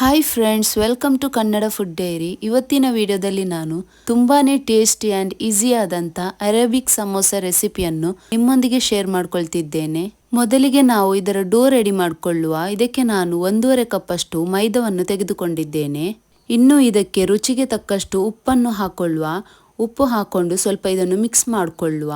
Hi friends welcome to Kannada food diary ಇವತ್ತಿನ ವಿಡಿಯೋದಲ್ಲಿ ನಾನು ತುಂಬಾನೇ ಟೇಸ್ಟಿ ಆ್ಯಂಡ್ ಈಸಿ ಆದಂಥ ಅರೇಬಿಕ್ ಸಮೋಸ ರೆಸಿಪಿಯನ್ನು ನಿಮ್ಮೊಂದಿಗೆ ಶೇರ್ ಮಾಡ್ಕೊಳ್ತಿದ್ದೇನೆ. ಮೊದಲಿಗೆ ನಾವು ಇದರ ಡೋ ರೆಡಿ ಮಾಡಿಕೊಳ್ಳುವ. ಇದಕ್ಕೆ ನಾನು ಒಂದೂವರೆ ಕಪ್ಪಷ್ಟು ಮೈದವನ್ನು ತೆಗೆದುಕೊಂಡಿದ್ದೇನೆ. ಇನ್ನು ಇದಕ್ಕೆ ರುಚಿಗೆ ತಕ್ಕಷ್ಟು ಉಪ್ಪನ್ನು ಹಾಕೊಳ್ಳುವ. ಉಪ್ಪು ಹಾಕೊಂಡು ಸ್ವಲ್ಪ ಇದನ್ನು ಮಿಕ್ಸ್ ಮಾಡಿಕೊಳ್ಳುವ.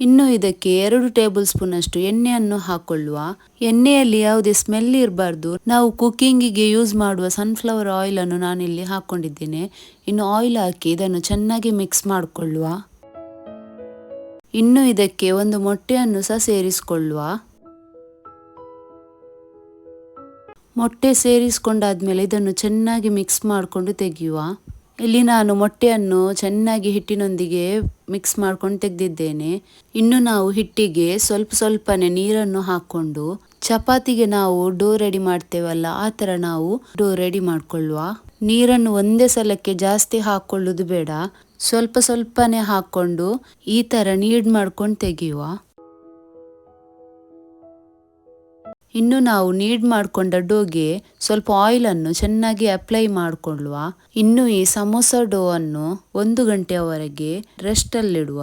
ಇನ್ನು ಇದಕ್ಕೆ ಎರಡು ಟೇಬಲ್ ಸ್ಪೂನ್ ಅಷ್ಟು ಎಣ್ಣೆಯನ್ನು ಹಾಕೊಳ್ಳುವ. ಎಣ್ಣೆಯಲ್ಲಿ ಯಾವುದೇ ಸ್ಮೆಲ್ ಇರಬಾರ್ದು. ನಾವು ಕುಕ್ಕಿಂಗಿಗೆ ಯೂಸ್ ಮಾಡುವ ಸನ್ಫ್ಲವರ್ ಆಯಿಲ್ ಅನ್ನು ನಾನಿಲ್ಲಿ ಹಾಕೊಂಡಿದ್ದೇನೆ. ಇನ್ನು ಆಯಿಲ್ ಹಾಕಿ ಇದನ್ನು ಚೆನ್ನಾಗಿ ಮಿಕ್ಸ್ ಮಾಡಿಕೊಳ್ಳುವ. ಇನ್ನು ಇದಕ್ಕೆ ಒಂದು ಮೊಟ್ಟೆಯನ್ನು ಸಹ ಸೇರಿಸಿಕೊಳ್ಳುವ ಮೊಟ್ಟೆ ಸೇರಿಸಿಕೊಂಡಾದ್ಮೇಲೆ ಇದನ್ನು ಚೆನ್ನಾಗಿ ಮಿಕ್ಸ್ ಮಾಡಿಕೊಂಡು ತೆಗೆಯುವ. ಇಲ್ಲಿ ನಾನು ಮೊಟ್ಟೆಯನ್ನು ಚೆನ್ನಾಗಿ ಹಿಟ್ಟಿನೊಂದಿಗೆ ಮಿಕ್ಸ್ ಮಾಡ್ಕೊಂಡು ತೆಗೆದಿದ್ದೇನೆ. ಇನ್ನು ನಾವು ಹಿಟ್ಟಿಗೆ ಸ್ವಲ್ಪ ಸ್ವಲ್ಪನೇ ನೀರನ್ನು ಹಾಕೊಂಡು ಚಪಾತಿಗೆ ನಾವು ಡೋ ರೆಡಿ ಮಾಡ್ತೇವಲ್ಲ, ಆ ಥರ ನಾವು ಡೋ ರೆಡಿ ಮಾಡ್ಕೊಳ್ಳುವ. ನೀರನ್ನು ಒಂದೇ ಸಲಕ್ಕೆ ಜಾಸ್ತಿ ಹಾಕೊಳ್ಳುದು ಬೇಡ. ಸ್ವಲ್ಪ ಸ್ವಲ್ಪನೇ ಹಾಕೊಂಡು ಈ ಥರ ನೀಡ್ ಮಾಡ್ಕೊಂಡು ತೆಗೆಯುವ. ಇನ್ನು ನಾವು ನೀಡ್ ಮಾಡಿಕೊಂಡ ಡೋಗೆ ಸ್ವಲ್ಪ ಆಯಿಲನ್ನು ಚೆನ್ನಾಗಿ ಅಪ್ಲೈ ಮಾಡಿಕೊಳ್ಳುವ. ಇನ್ನು ಈ ಸಮೋಸ ಡೋ ಅನ್ನು ಒಂದು ಗಂಟೆಯವರೆಗೆ ರೆಸ್ಟಲ್ಲಿಡುವ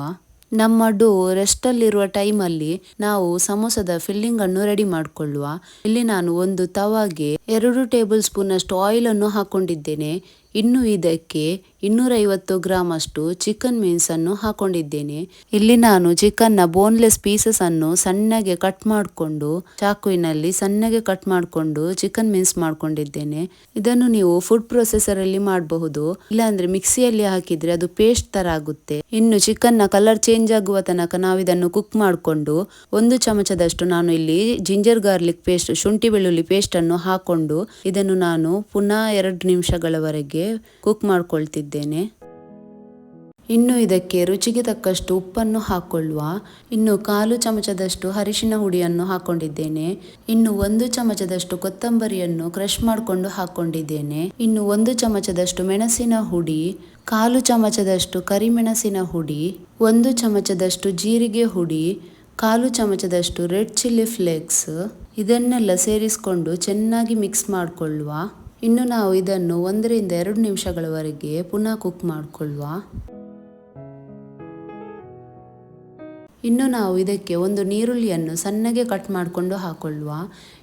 ನಮ್ಮ ಡೋ ರೆಸ್ಟಲ್ಲಿರುವ ಟೈಮಲ್ಲಿ ನಾವು ಸಮೋಸದ ಫಿಲ್ಲಿಂಗ್ ಅನ್ನು ರೆಡಿ ಮಾಡಿಕೊಳ್ಳುವ. ಇಲ್ಲಿ ನಾನು ಒಂದು ತವಾಗೆ ಎರಡು ಟೇಬಲ್ ಸ್ಪೂನ್ ಅಷ್ಟು ಆಯಿಲ್ ಅನ್ನು ಹಾಕೊಂಡಿದ್ದೇನೆ. ಇನ್ನು ಇದಕ್ಕೆ ಇನ್ನೂರೈವತ್ತು ಗ್ರಾಮ್ ಅಷ್ಟು ಚಿಕನ್ ಮೀನ್ಸ್ ಅನ್ನು ಹಾಕೊಂಡಿದ್ದೇನೆ. ಇಲ್ಲಿ ನಾನು ಚಿಕನ್ನ ಬೋನ್ಲೆಸ್ ಪೀಸಸ್ ಅನ್ನು ಸಣ್ಣಗೆ ಕಟ್ ಮಾಡಿಕೊಂಡು, ಚಾಕುವಿನಲ್ಲಿ ಸಣ್ಣಗೆ ಕಟ್ ಮಾಡಿಕೊಂಡು ಚಿಕನ್ ಮೀನ್ಸ್ ಮಾಡ್ಕೊಂಡಿದ್ದೇನೆ. ಇದನ್ನು ನೀವು ಫುಡ್ ಪ್ರೊಸೆಸರ್ ಅಲ್ಲಿ ಮಾಡಬಹುದು. ಇಲ್ಲಾಂದ್ರೆ ಮಿಕ್ಸಿಯಲ್ಲಿ ಹಾಕಿದ್ರೆ ಅದು ಪೇಸ್ಟ್ ತರ ಆಗುತ್ತೆ. ಇನ್ನು ಚಿಕನ್ನ ಕಲರ್ ಚೇಂಜ್ ಆಗುವ ತನಕ ನಾವು ಇದನ್ನು ಕುಕ್ ಮಾಡಿಕೊಂಡು, ಒಂದು ಚಮಚದಷ್ಟು ನಾನು ಇಲ್ಲಿ ಜಿಂಜರ್ ಗಾರ್ಲಿಕ್ ಪೇಸ್ಟ್ ಶುಂಠಿ ಬೆಳ್ಳುಳ್ಳಿ ಪೇಸ್ಟ್ ಅನ್ನು ಹಾಕೊಂಡು, ಇದನ್ನು ನಾನು ಪುನಃ ಎರಡು ನಿಮಿಷಗಳವರೆಗೆ ಕುಕ್ ಮಾಡ್ಕೊಳ್ತಿದ್ದೇನೆ. ಇನ್ನು ಇದಕ್ಕೆ ರುಚಿಗೆ ತಕ್ಕಷ್ಟು ಉಪ್ಪನ್ನು ಹಾಕೊಳ್ಳುವ, ಇನ್ನು ಕಾಲು ಚಮಚದಷ್ಟು ಅರಿಶಿನ ಹುಡಿಯನ್ನು ಹಾಕೊಂಡಿದ್ದೇನೆ. ಇನ್ನು ಒಂದು ಚಮಚದಷ್ಟು ಕೊತ್ತಂಬರಿಯನ್ನು ಕ್ರಷ್ ಮಾಡಿಕೊಂಡು ಹಾಕೊಂಡಿದ್ದೇನೆ. ಇನ್ನು ಒಂದು ಚಮಚದಷ್ಟು ಮೆಣಸಿನ ಹುಡಿ, ಕಾಲು ಚಮಚದಷ್ಟು ಕರಿಮೆಣಸಿನ ಹುಡಿ, ಒಂದು ಚಮಚದಷ್ಟು ಜೀರಿಗೆ ಹುಡಿ, ಕಾಲು ಚಮಚದಷ್ಟು ರೆಡ್ ಚಿಲ್ಲಿ ಫ್ಲೇಕ್ಸ್ ಇದನ್ನೆಲ್ಲ ಸೇರಿಸಿಕೊಂಡು ಚೆನ್ನಾಗಿ ಮಿಕ್ಸ್ ಮಾಡಿಕೊಳ್ಳುವ. ಇನ್ನು ನಾವು ಇದನ್ನು ಒಂದರಿಂದ ಎರಡು ನಿಮಿಷಗಳವರೆಗೆ ಪುನಃ ಕುಕ್ ಮಾಡಿಕೊಳ್ಳುವ ಇನ್ನು ನಾವು ಇದಕ್ಕೆ ಒಂದು ನೀರುಳ್ಳಿಯನ್ನು ಸಣ್ಣಗೆ ಕಟ್ ಮಾಡಿಕೊಂಡು ಹಾಕೊಳ್ಳುವ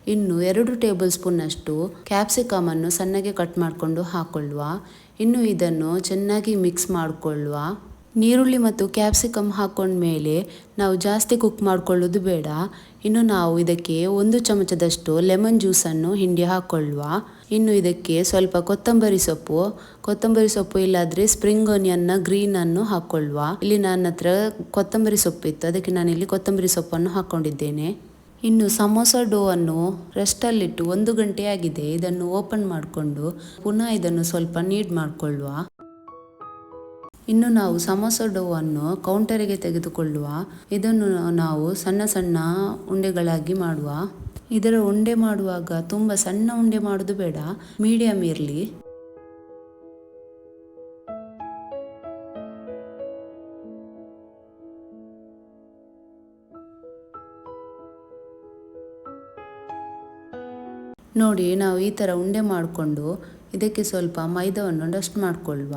ಇನ್ನು ಎರಡು ಟೇಬಲ್ ಸ್ಪೂನಷ್ಟು ಕ್ಯಾಪ್ಸಿಕಮನ್ನು ಸಣ್ಣಗೆ ಕಟ್ ಮಾಡಿಕೊಂಡು ಹಾಕೊಳ್ಳುವ ಇನ್ನು ಇದನ್ನು ಚೆನ್ನಾಗಿ ಮಿಕ್ಸ್ ಮಾಡಿಕೊಳ್ಳುವ ನೀರುಳ್ಳಿ ಮತ್ತು ಕ್ಯಾಪ್ಸಿಕಮ್ ಹಾಕೊಂಡ್ಮೇಲೆ ನಾವು ಜಾಸ್ತಿ ಕುಕ್ ಮಾಡಿಕೊಳ್ಳೋದು ಬೇಡ. ಇನ್ನು ನಾವು ಇದಕ್ಕೆ ಒಂದು ಚಮಚದಷ್ಟು ಲೆಮನ್ ಜ್ಯೂಸನ್ನು ಹಿಂಡಿ ಹಾಕೊಳ್ಳುವ ಇನ್ನು ಇದಕ್ಕೆ ಸ್ವಲ್ಪ ಕೊತ್ತಂಬರಿ ಸೊಪ್ಪು. ಕೊತ್ತಂಬರಿ ಸೊಪ್ಪು ಇಲ್ಲಾದ್ರೆ ಸ್ಪ್ರಿಂಗ್ ಆನಿಯನ್ನ ಗ್ರೀನ್ ಅನ್ನು ಹಾಕೊಳ್ಳುವ ಇಲ್ಲಿ ನನ್ನ ಹತ್ರ ಕೊತ್ತಂಬರಿ ಸೊಪ್ಪು ಇತ್ತು. ಅದಕ್ಕೆ ನಾನು ಇಲ್ಲಿ ಕೊತ್ತಂಬರಿ ಸೊಪ್ಪನ್ನು ಹಾಕೊಂಡಿದ್ದೇನೆ. ಇನ್ನು ಸಮೋಸ ಡೋ ಅನ್ನು ರೆಸ್ಟಲ್ಲಿಟ್ಟು ಒಂದು ಗಂಟೆ ಆಗಿದೆ. ಇದನ್ನು ಓಪನ್ ಮಾಡಿಕೊಂಡು ಪುನಃ ಇದನ್ನು ಸ್ವಲ್ಪ ನೀಡ್ ಮಾಡಿಕೊಳ್ಳುವ ಇನ್ನು ನಾವು ಸಮೋಸ ಡೋವನ್ನು ಕೌಂಟರಿಗೆ ತೆಗೆದುಕೊಳ್ಳುವ. ಇದನ್ನು ನಾವು ಸಣ್ಣ ಸಣ್ಣ ಉಂಡೆಗಳಾಗಿ ಮಾಡುವ. ಇದರ ಉಂಡೆ ಮಾಡುವಾಗ ತುಂಬ ಸಣ್ಣ ಉಂಡೆ ಮಾಡೋದು ಬೇಡ, ಮೀಡಿಯಂ ಇರಲಿ. ನೋಡಿ, ನಾವು ಈ ಥರ ಉಂಡೆ ಮಾಡಿಕೊಂಡು ಇದಕ್ಕೆ ಸ್ವಲ್ಪ ಮೈದವನ್ನು ಡಸ್ಟ್ ಮಾಡಿಕೊಳ್ಳುವ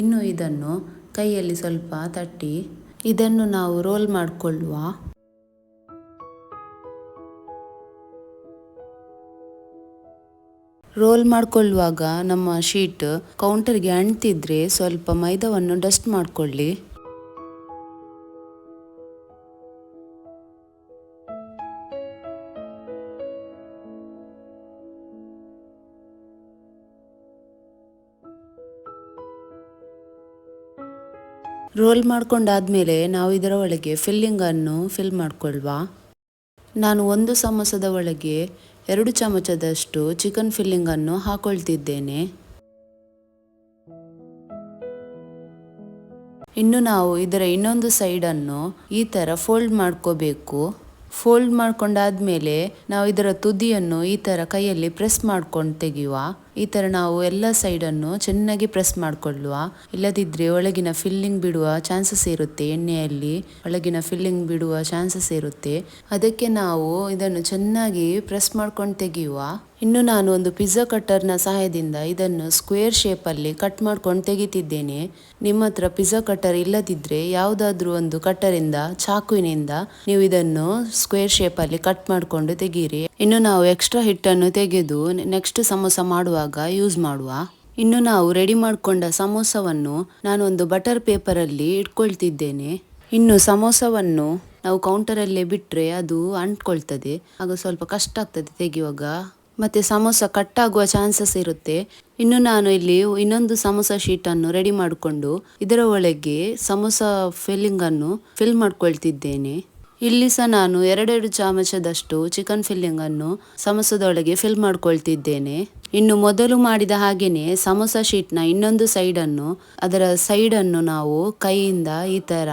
ಇನ್ನು ಇದನ್ನು ಕೈಯಲ್ಲಿ ಸ್ವಲ್ಪ ತಟ್ಟಿ, ಇದನ್ನು ನಾವು ರೋಲ್ ಮಾಡಿಕೊಳ್ಳುವ ರೋಲ್ ಮಾಡಿಕೊಳ್ಳುವಾಗ ನಮ್ಮ ಶೀಟ್ ಕೌಂಟರ್ಗೆ ಅಂಟಿದ್ರೆ ಸ್ವಲ್ಪ ಮೈದಾವನ್ನು ಡಸ್ಟ್ ಮಾಡಿಕೊಳ್ಳಿ. ರೋಲ್ ಮಾಡ್ಕೊಂಡಾದ್ಮೇಲೆ ನಾವು ಇದರ ಒಳಗೆ ಫಿಲ್ಲಿಂಗನ್ನು ಫಿಲ್ ಮಾಡಿಕೊಳ್ಳುವ ನಾನು ಒಂದು ಸಮೋಸದ ಒಳಗೆ ಎರಡು ಚಮಚದಷ್ಟು ಚಿಕನ್ ಫಿಲ್ಲಿಂಗನ್ನು ಹಾಕೊಳ್ತಿದ್ದೇನೆ. ಇನ್ನು ನಾವು ಇದರ ಇನ್ನೊಂದು ಸೈಡನ್ನು ಈ ಥರ ಫೋಲ್ಡ್ ಮಾಡ್ಕೋಬೇಕು. ಫೋಲ್ಡ್ ಮಾಡ್ಕೊಂಡಾದ್ಮೇಲೆ ನಾವು ಇದರ ತುದಿಯನ್ನು ಈ ಥರ ಕೈಯಲ್ಲಿ ಪ್ರೆಸ್ ಮಾಡ್ಕೊಂಡು ತೆಗೆಯುವ. ಈ ಥರ ನಾವು ಎಲ್ಲ ಸೈಡನ್ನು ಚೆನ್ನಾಗಿ ಪ್ರೆಸ್ ಮಾಡಿಕೊಳ್ಳುವ. ಇಲ್ಲದಿದ್ದರೆ ಒಳಗಿನ ಫಿಲ್ಲಿಂಗ್ ಬಿಡುವ ಚಾನ್ಸಸ್ ಇರುತ್ತೆ ಎಣ್ಣೆಯಲ್ಲಿ. ಒಳಗಿನ ಫಿಲ್ಲಿಂಗ್ ಬಿಡುವ ಚಾನ್ಸಸ್ ಇರುತ್ತೆ. ಅದಕ್ಕೆ ನಾವು ಇದನ್ನು ಚೆನ್ನಾಗಿ ಪ್ರೆಸ್ ಮಾಡ್ಕೊಂಡು ತೆಗೆಯುವ. ಇನ್ನು ನಾನು ಒಂದು ಪಿಜ್ಜಾ ಕಟ್ಟರ್ನ ಸಹಾಯದಿಂದ ಇದನ್ನು ಸ್ಕ್ವೇರ್ ಶೇಪಲ್ಲಿ ಕಟ್ ಮಾಡ್ಕೊಂಡು ತೆಗಿತಿದ್ದೇನೆ. ನಿಮ್ಮ ಹತ್ರ ಪಿಜ್ಜಾ ಕಟ್ಟರ್ ಇಲ್ಲದಿದ್ದರೆ ಯಾವುದಾದ್ರೂ ಒಂದು ಕಟ್ಟರಿಂದ ಚಾಕುವಿನಿಂದ ನೀವು ಇದನ್ನು ಸ್ಕ್ವೇರ್ ಶೇಪಲ್ಲಿ ಕಟ್ ಮಾಡಿಕೊಂಡು ತೆಗೀರಿ. ಇನ್ನು ನಾವು ಎಕ್ಸ್ಟ್ರಾ ಹಿಟ್ಟನ್ನು ತೆಗೆದು ನೆಕ್ಸ್ಟ್ ಸಮೋಸ ಮಾಡುವಾಗ ಯೂಸ್ ಮಾಡುವ. ಇನ್ನು ನಾವು ರೆಡಿ ಮಾಡಿಕೊಂಡ ಸಮೋಸವನ್ನು ನಾನೊಂದು ಬಟರ್ ಪೇಪರಲ್ಲಿ ಇಟ್ಕೊಳ್ತಿದ್ದೇನೆ. ಇನ್ನು ಸಮೋಸವನ್ನು ನಾವು ಕೌಂಟರಲ್ಲೇ ಬಿಟ್ಟರೆ ಅದು ಅಂಟ್ಕೊಳ್ತದೆ. ಆಗ ಸ್ವಲ್ಪ ಕಷ್ಟ ಆಗ್ತದೆ ತೆಗೆಯುವಾಗ. ಮತ್ತೆ ಸಮೋಸ ಕಟ್ ಆಗುವ ಚಾನ್ಸಸ್ ಇರುತ್ತೆ. ಇನ್ನು ನಾನು ಇಲ್ಲಿ ಇನ್ನೊಂದು ಸಮೋಸ ಶೀಟನ್ನು ರೆಡಿ ಮಾಡಿಕೊಂಡು ಇದರ ಒಳಗೆ ಸಮೋಸ ಫಿಲ್ಲಿಂಗ್ ಅನ್ನು ಫಿಲ್ ಮಾಡ್ಕೊಳ್ತಿದ್ದೇನೆ. ಇಲ್ಲಿ ಸಹ ನಾನು ಎರಡೆರಡು ಚಾಮಚದಷ್ಟು ಚಿಕನ್ ಫಿಲ್ಲಿಂಗ್ ಅನ್ನು ಸಮೋಸದೊಳಗೆ ಫಿಲ್ ಮಾಡ್ಕೊಳ್ತಿದ್ದೇನೆ. ಇನ್ನು ಮೊದಲು ಮಾಡಿದ ಹಾಗೆಯೇ ಸಮೋಸ ಶೀಟ್ನ ಇನ್ನೊಂದು ಸೈಡನ್ನು ಅದರ ಸೈಡನ್ನು ನಾವು ಕೈಯಿಂದ ಈ ತರ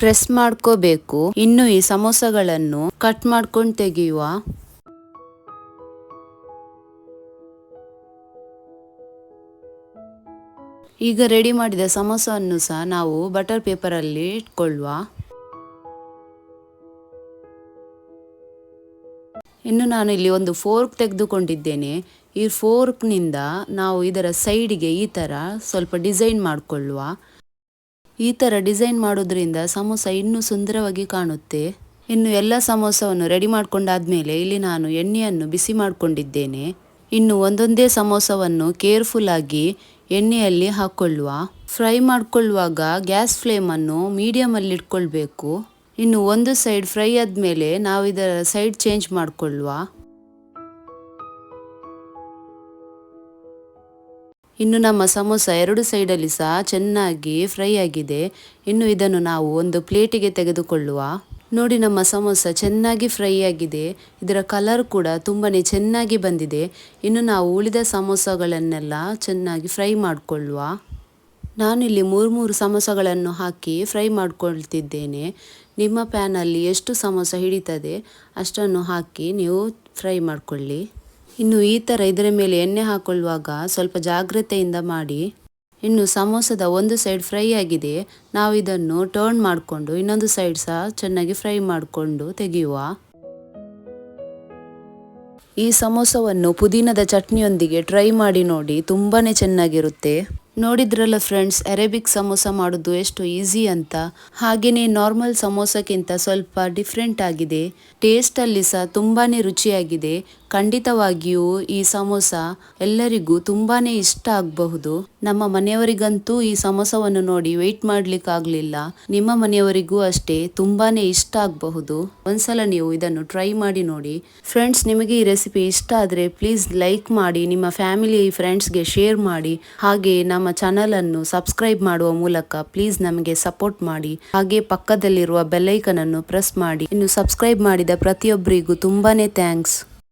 ಪ್ರೆಸ್ ಮಾಡ್ಕೋಬೇಕು. ಇನ್ನು ಈ ಸಮೋಸಗಳನ್ನು ಕಟ್ ಮಾಡ್ಕೊಂಡು ತೆಗೆಯುವ ಈಗ ರೆಡಿ ಮಾಡಿದ ಸಮೋಸವನ್ನು ಸಹ ನಾವು ಬಟರ್ ಪೇಪರಲ್ಲಿ ಇಟ್ಕೊಳ್ಳುವ. ಇನ್ನು ನಾನು ಇಲ್ಲಿ ಒಂದು ಫೋರ್ಕ್ ತೆಗೆದುಕೊಂಡಿದ್ದೇನೆ. ಈ ಫೋರ್ಕ್ನಿಂದ ನಾವು ಇದರ ಸೈಡಿಗೆ ಈ ಥರ ಸ್ವಲ್ಪ ಡಿಸೈನ್ ಮಾಡಿಕೊಳ್ಳುವ. ಈ ಥರ ಡಿಸೈನ್ ಮಾಡೋದ್ರಿಂದ ಸಮೋಸ ಇನ್ನೂ ಸುಂದರವಾಗಿ ಕಾಣುತ್ತೆ. ಇನ್ನು ಎಲ್ಲ ಸಮೋಸವನ್ನು ರೆಡಿ ಮಾಡ್ಕೊಂಡಾದ್ಮೇಲೆ ಇಲ್ಲಿ ನಾನು ಎಣ್ಣೆಯನ್ನು ಬಿಸಿ ಮಾಡಿಕೊಂಡಿದ್ದೇನೆ. ಇನ್ನು ಒಂದೊಂದೇ ಸಮೋಸವನ್ನು ಕೇರ್ಫುಲ್ಲಾಗಿ ಎಣ್ಣೆಯಲ್ಲಿ ಹಾಕ್ಕೊಳ್ಳುವ ಫ್ರೈ ಮಾಡಿಕೊಳ್ಳುವಾಗ ಗ್ಯಾಸ್ ಫ್ಲೇಮನ್ನು ಮೀಡಿಯಮಲ್ಲಿ ಇಟ್ಕೊಳ್ಬೇಕು ಇನ್ನು ಒಂದು ಸೈಡ್ ಫ್ರೈ ಆದಮೇಲೆ ನಾವು ಇದರ ಸೈಡ್ ಚೇಂಜ್ ಮಾಡಿಕೊಳ್ಳುವ ಇನ್ನು ನಮ್ಮ ಸಮೋಸ ಎರಡು ಸೈಡಲ್ಲಿ ಸಹ ಚೆನ್ನಾಗಿ ಫ್ರೈ ಆಗಿದೆ. ಇನ್ನು ಇದನ್ನು ನಾವು ಒಂದು ಪ್ಲೇಟಿಗೆ ತೆಗೆದುಕೊಳ್ಳುವ. ನೋಡಿ ನಮ್ಮ ಸಮೋಸ ಚೆನ್ನಾಗಿ ಫ್ರೈ ಆಗಿದೆ. ಇದರ ಕಲರ್ ಕೂಡ ತುಂಬಾ ಚೆನ್ನಾಗಿ ಬಂದಿದೆ. ಇನ್ನು ನಾವು ಉಳಿದ ಸಮೋಸಗಳನ್ನೆಲ್ಲ ಚೆನ್ನಾಗಿ ಫ್ರೈ ಮಾಡಿಕೊಳ್ಳುವ ನಾನಿಲ್ಲಿ ಮೂರು ಮೂರು ಸಮೋಸಗಳನ್ನು ಹಾಕಿ ಫ್ರೈ ಮಾಡ್ಕೊಳ್ತಿದ್ದೇನೆ. ನಿಮ್ಮ ಪ್ಯಾನಲ್ಲಿ ಎಷ್ಟು ಸಮೋಸ ಹಿಡಿತದೆ, ಅಷ್ಟನ್ನು ಹಾಕಿ ನೀವು ಫ್ರೈ ಮಾಡಿಕೊಳ್ಳಿ. ಇನ್ನು ಈ ಥರ ಇದರ ಮೇಲೆ ಎಣ್ಣೆ ಹಾಕೊಳ್ಳುವಾಗ ಸ್ವಲ್ಪ ಜಾಗ್ರತೆಯಿಂದ ಮಾಡಿ. ಇನ್ನು ಸಮೋಸದ ಒಂದು ಸೈಡ್ ಫ್ರೈ ಆಗಿದೆ, ನಾವು ಇದನ್ನು ಟರ್ನ್ ಮಾಡಿಕೊಂಡು ಇನ್ನೊಂದು ಸೈಡ್ ಸಹ ಚೆನ್ನಾಗಿ ಫ್ರೈ ಮಾಡಿಕೊಂಡು ತೆಗೆಯುವ. ಈ ಸಮೋಸವನ್ನು ಪುದೀನದ ಚಟ್ನಿಯೊಂದಿಗೆ ಟ್ರೈ ಮಾಡಿ ನೋಡಿ ತುಂಬಾ ಚೆನ್ನಾಗಿರುತ್ತೆ. ನೋಡಿದ್ರಲ್ಲ ಫ್ರೆಂಡ್ಸ್ ಅರೇಬಿಕ್ ಸಮೋಸ ಮಾಡೋದು ಎಷ್ಟು ಈಸಿ ಅಂತ. ಹಾಗೆಯೇ ನಾರ್ಮಲ್ ಸಮೋಸಕ್ಕಿಂತ ಸ್ವಲ್ಪ ಡಿಫ್ರೆಂಟ್ ಆಗಿದೆ. ಟೇಸ್ಟಲ್ಲಿ ಸಹ ತುಂಬಾ ರುಚಿಯಾಗಿದೆ. ಖಂಡಿತವಾಗಿಯೂ ಈ ಸಮೋಸ ಎಲ್ಲರಿಗೂ ತುಂಬಾನೇ ಇಷ್ಟ ಆಗಬಹುದು. ನಮ್ಮ ಮನೆಯವರಿಗಂತೂ ಈ ಸಮೋಸವನ್ನು ನೋಡಿ ವೆಯ್ಟ್ ಮಾಡ್ಲಿಕ್ಕಾಗ್ಲಿಲ್ಲ. ನಿಮ್ಮ ಮನೆಯವರಿಗೂ ಅಷ್ಟೇ ತುಂಬಾನೇ ಇಷ್ಟ ಆಗಬಹುದು. ಒಂದ್ಸಲ ನೀವು ಇದನ್ನು ಟ್ರೈ ಮಾಡಿ ನೋಡಿ. ಫ್ರೆಂಡ್ಸ್ ನಿಮಗೆ ಈ ರೆಸಿಪಿ ಇಷ್ಟ ಆದರೆ ಪ್ಲೀಸ್ ಲೈಕ್ ಮಾಡಿ, ನಿಮ್ಮ ಫ್ಯಾಮಿಲಿ ಫ್ರೆಂಡ್ಸ್ಗೆ ಶೇರ್ ಮಾಡಿ. ಹಾಗೆ ನಮ್ಮ ಚಾನಲ್ ಅನ್ನು ಸಬ್ಸ್ಕ್ರೈಬ್ ಮಾಡುವ ಮೂಲಕ ಪ್ಲೀಸ್ ನಮಗೆ ಸಪೋರ್ಟ್ ಮಾಡಿ. ಹಾಗೆ ಪಕ್ಕದಲ್ಲಿರುವ ಬೆಲ್ಲೈಕನ್ ಅನ್ನು ಪ್ರೆಸ್ ಮಾಡಿ. ಇನ್ನು ಸಬ್ಸ್ಕ್ರೈಬ್ ಮಾಡಿದ ಪ್ರತಿಯೊಬ್ಬರಿಗೂ ತುಂಬಾನೇ ಥ್ಯಾಂಕ್ಸ್